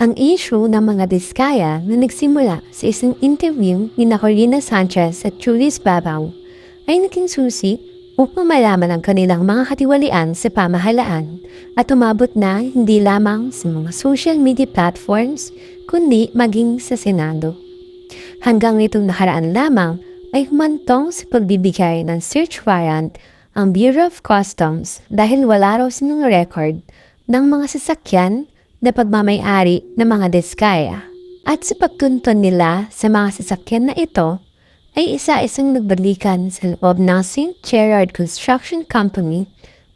Ang issue ng mga diskaya na nagsimula sa isang interview ni na Corina Sanchez at Julius Babaw ay naging susi upang malaman ang kanilang mga katiwalian sa pamahalaan at umabot na hindi lamang sa mga social media platforms kundi maging sa Senado. Hanggang nitong nakaraan lamang ay humantong sa pagbibigay ng search warrant ang Bureau of Customs dahil wala raw silang record ng mga sasakyan na pagmamayari ng mga diskaya. At sa pagtunton nila sa mga sasakyan na ito, ay isa-isang nagbalikan sa loob ng St. Gerard Construction Company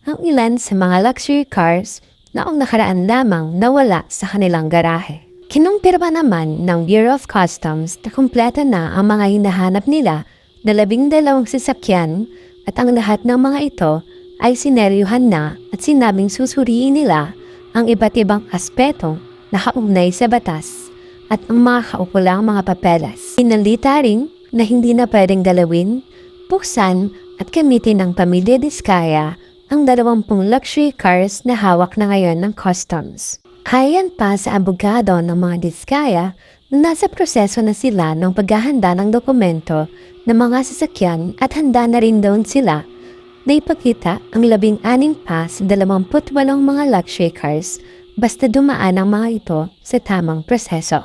ang ilan sa mga luxury cars na ang nakaraan lamang nawala sa kanilang garahe. Kinumpirma naman ng Bureau of Customs na kumpleto na ang mga hinahanap nila na labing dalawang sasakyan at ang lahat ng mga ito ay sineryuhan na at sinabing susuriin nila ang iba't ibang aspeto na kaugnay sa batas at ang mga kaukulang mga papeles. Pinalita rin na hindi na pwedeng galawin, buksan at gamitin ng pamilya Diskaya ang dalawampung luxury cars na hawak na ngayon ng customs. Ayan pa sa abogado ng mga Diskaya na nasa proseso na sila ng paghahanda ng dokumento ng mga sasakyan at handa na rin doon sila na ipakita ang labing aning pa sa 28 mga luxury cars basta dumaan ang mga ito sa tamang proseso.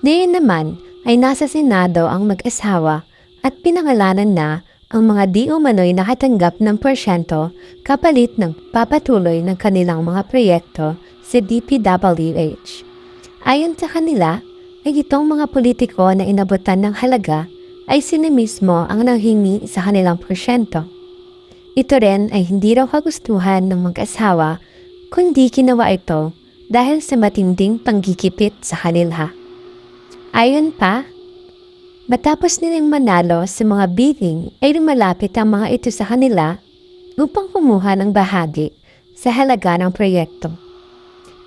Diyan naman ay nasa Senado ang mag-asawa at pinangalanan na ang mga di umano'y nakatanggap ng porsyento kapalit ng papatuloy ng kanilang mga proyekto sa DPWH. Ayon sa kanila, ay itong mga politiko na inabutan ng halaga ay sila ang nanghingi sa kanilang porsyento. Ito rin ay hindi raw kagustuhan ng mag-asawa kundi ginawa ito dahil sa matinding panggigipit sa kanila. Ayon pa, matapos nilang manalo sa mga bidding ay lumalapit ang mga ito sa kanila upang kumuha ng bahagi sa halaga ng proyekto.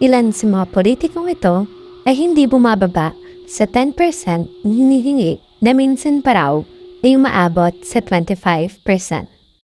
Ilan sa mga politikong ito ay hindi bumababa sa 10% na hinihingi na minsan pa raw ay umaabot sa 25%.